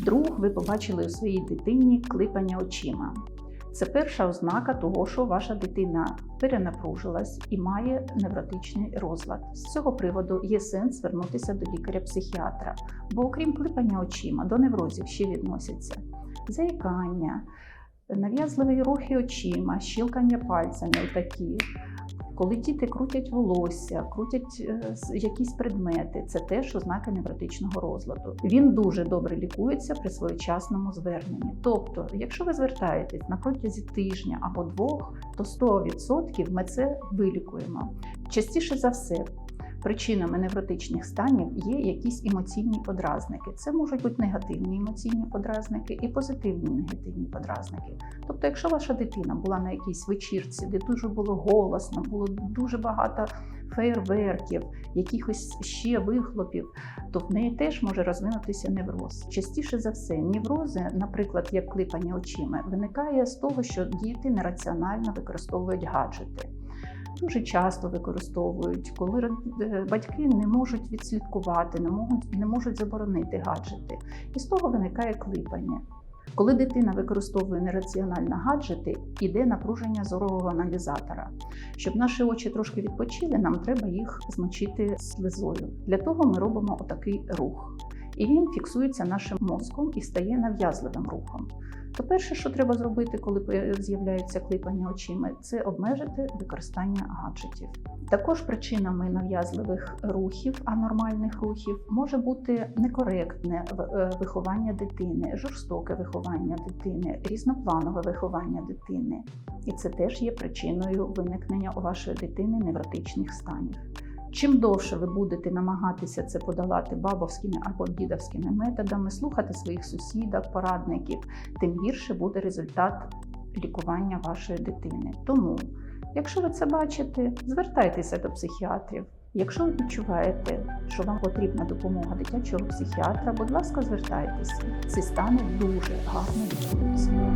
Вдруг ви побачили у своїй дитині клипання очима. Це перша ознака того, що ваша дитина перенапружилась і має невротичний розлад. З цього приводу є сенс звернутися до лікаря-психіатра, бо окрім клипання очима, до неврозів ще відносяться заїкання, нав'язливі рухи очима, щілкання пальцями такі. Коли діти крутять волосся, крутять е, якісь предмети, це теж ознака невротичного розладу. Він дуже добре лікується при своєчасному зверненні. Тобто, якщо ви звертаєтесь на протязі тижня або двох, то 100% ми це вилікуємо. Частіше за все, причинами невротичних станів є якісь емоційні подразники. Це можуть бути негативні емоційні подразники і позитивні негативні подразники. Тобто, якщо ваша дитина була на якійсь вечірці, де дуже було голосно, було дуже багато феєрверків, якихось ще вихлопів, то в неї теж може розвинутися невроз. Частіше за все, неврози, наприклад, як клипання очима, виникає з того, що діти нераціонально використовують гаджети. Дуже часто використовують, коли е, батьки не можуть відслідкувати, не можуть, не можуть заборонити гаджети. І з того виникає клипання. Коли дитина використовує нераціонально гаджети, іде напруження зорового аналізатора. Щоб наші очі трошки відпочили, нам треба їх змочити слизою. Для того ми робимо отакий рух. І він фіксується нашим мозком і стає нав'язливим рухом. То перше, що треба зробити, коли з'являється клипання очима, це обмежити використання гаджетів. Також причинами нав'язливих рухів, анормальних рухів, може бути некоректне е, виховання дитини, жорстоке виховання дитини, різнопланове виховання дитини. І це теж є причиною виникнення у вашої дитини невротичних станів. Чим довше ви будете намагатися це подолати бабовськими або дідовськими методами, слухати своїх сусідок, порадників, тим гірше буде результат лікування вашої дитини. Тому, якщо ви це бачите, звертайтеся до психіатрів. Якщо ви відчуваєте, що вам потрібна допомога дитячого психіатра, будь ласка, звертайтеся. Ці стани дуже лікуються.